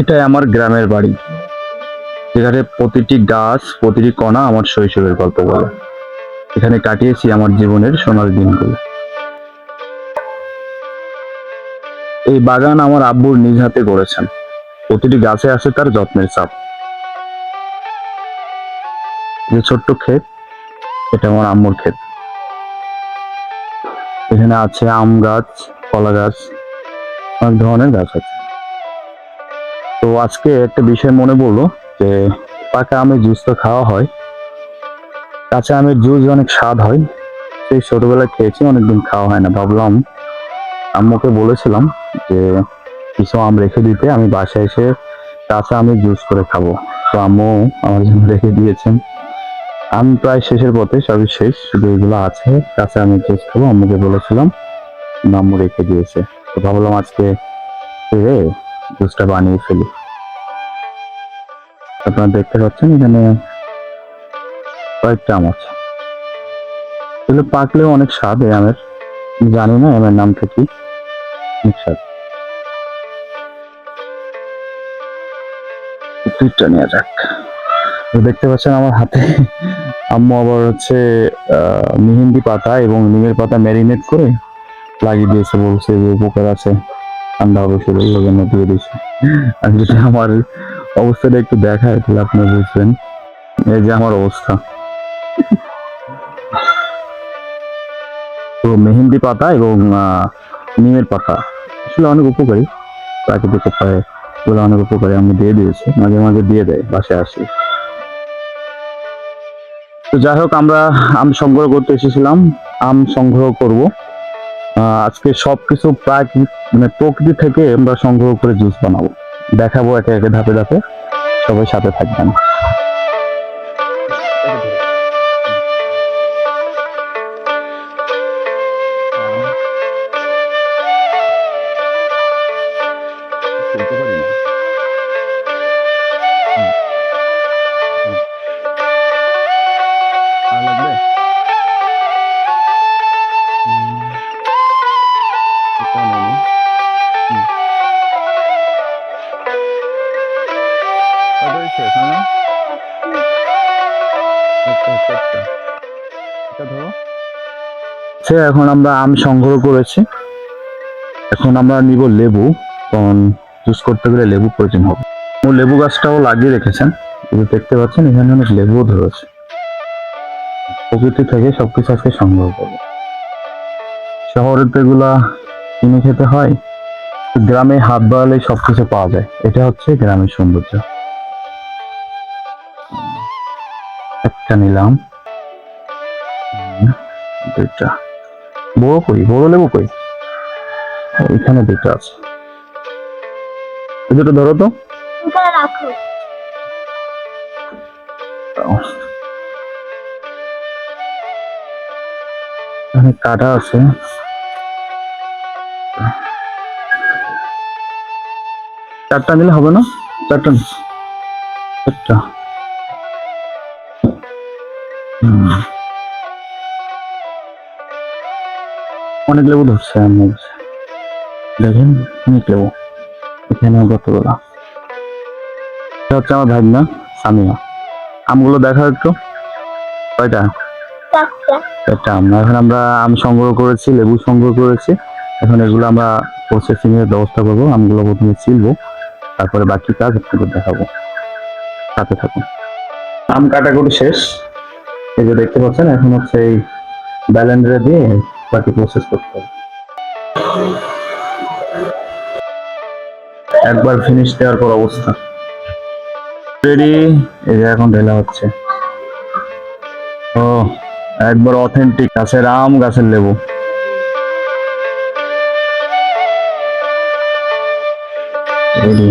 এটাই আমার গ্রামের বাড়ি। যেখানে প্রতিটি গাছ, প্রতিটি কণা আমার শৈশবের গল্প বলে। এখানে কাটিয়েছি আমার জীবনের সোনার দিনগুলো। এই বাগান আমার আব্বুর নিজ হাতে করেছেন। প্রতিটি গাছে আছে তার যত্নের চাপ যে ছোট্ট ক্ষেত, এটা আমার আম্মুর ক্ষেত। এখানে আছে আম গাছ, কলা গাছ, অনেক ধরনের গাছ আছে। তো আজকে একটা বিষয় মনে পড়ল যে পাকা আমের জুস তো খাওয়া হয়। কাঁচা আমের জুস অনেক স্বাদ হয়, সেই ছোটবেলায় খেয়েছি, অনেকদিন খাওয়া হয় না। ভাবলাম আম্মুকে বলেছিলাম যে কিছু আম রেখে দিতে, আমি বাসায় এসে কাঁচা আমের জুস করে খাব। তো আম্মু আমার জন্য রেখে দিয়েছেন। আম প্রায় শেষের পথে, সবই শেষ, শুধু এগুলো আছে, কাঁচা আমের জুস খাব, আম্মুকে বলেছিলাম আম্মু রেখে দিয়েছে। তো ভাবলাম আজকে জুসটা বানিয়ে ফেলি। আপনারা দেখতে পাচ্ছেন এখানে কয়েকটা আম আছে। এগুলো পাকলেও অনেক স্বাদ এই আমের। জানি না আমের নামটা কি অনেক স্বাদ। টুইটটা নেওয়া যাক। দেখতে পাচ্ছেন আমার হাতে আম্মু আবার হচ্ছে মেহেন্দি পাতা এবং নিমের পাতা ম্যারিনেট করে লাগিয়ে দিয়েছে, বলছে যে উপকার আছে। ঠান্ডা হবে ওই জন্য দিয়ে আর যদি আমার অবস্থাটা একটু দেখায় তাহলে আপনি বুঝবেন। এই যে আমার অবস্থা। তো মেহেন্দি পাতা এবং নিমের পাতা, আসলে অনেক উপকারী। প্রাকৃতিক উপায়ে এগুলো অনেক উপকারী, আমি দিয়ে দিয়েছি। মাঝে মাঝে দিয়ে দেয়, বাসায় আসি তো যাই হোক, আমরা আম সংগ্রহ করতে এসেছিলাম। আম সংগ্রহ করব। আজকে সবকিছু প্রাকৃতিক মানে প্রকৃতি থেকে আমরা সংগ্রহ করে জুস বানাবো। দেখাবো একে একে ধাপে ধাপে। সবাই সাথে থাকবেন। সে এখন আমরা আম সংগ্রহ করেছি। এখন আমরা নিব লেবু, কারণ জুস করতে গেলে লেবু প্রয়োজন হবে। ও লেবু গাছটাও লাগিয়ে রেখেছেন। দেখতে পাচ্ছেন, এখানে অনেক লেবুও ধরেছে। প্রকৃতি থেকে সবকিছু আজকে সংগ্রহ করব। শহরে এগুলা কিনে খেতে হয়। গ্রামে হাত বাড়ালে সবকিছু পাওয়া যায়। এটা হচ্ছে গ্রামের সৌন্দর্য। একটা নিলাম। দুইটা। বড় কই? বড় লেবু কই? ওইখানে দুইটা আছে। দুটো ধরো তো। রাখো। এখানে কাটা আছে। চারটা নিলে হবে না? চারটা চারটা। অনেক লেবু ধরছে আমি দেখেন অনেক লেবু। এখানে কতগুলো? এটা হচ্ছে আমার ভাগনা সামিয়া। আমগুলো দেখা একটু। কয়টা? চারটা একটা আম। এখন আমরা আম সংগ্রহ করেছি লেবু সংগ্রহ করেছি। এখন এগুলো আমরা প্রসেসিং এর ব্যবস্থা করব আমগুলো প্রথমে ছিলবো। তারপরে বাকি কাজ আপনাদের দেখাবো। সাথে থাকুন। আম কাটাকুটি শেষ। এই যে দেখতে পাচ্ছেন, এখন হচ্ছে এই ব্যালেন্ডারে দিয়ে বাকি প্রসেস করতে হবে। একবার ফিনিশ দেওয়ার পর অবস্থা। রেডি এই যে এখন ঢেলা হচ্ছে। ও, একবার অথেন্টিক গাছের আম, গাছের লেবু। রেডি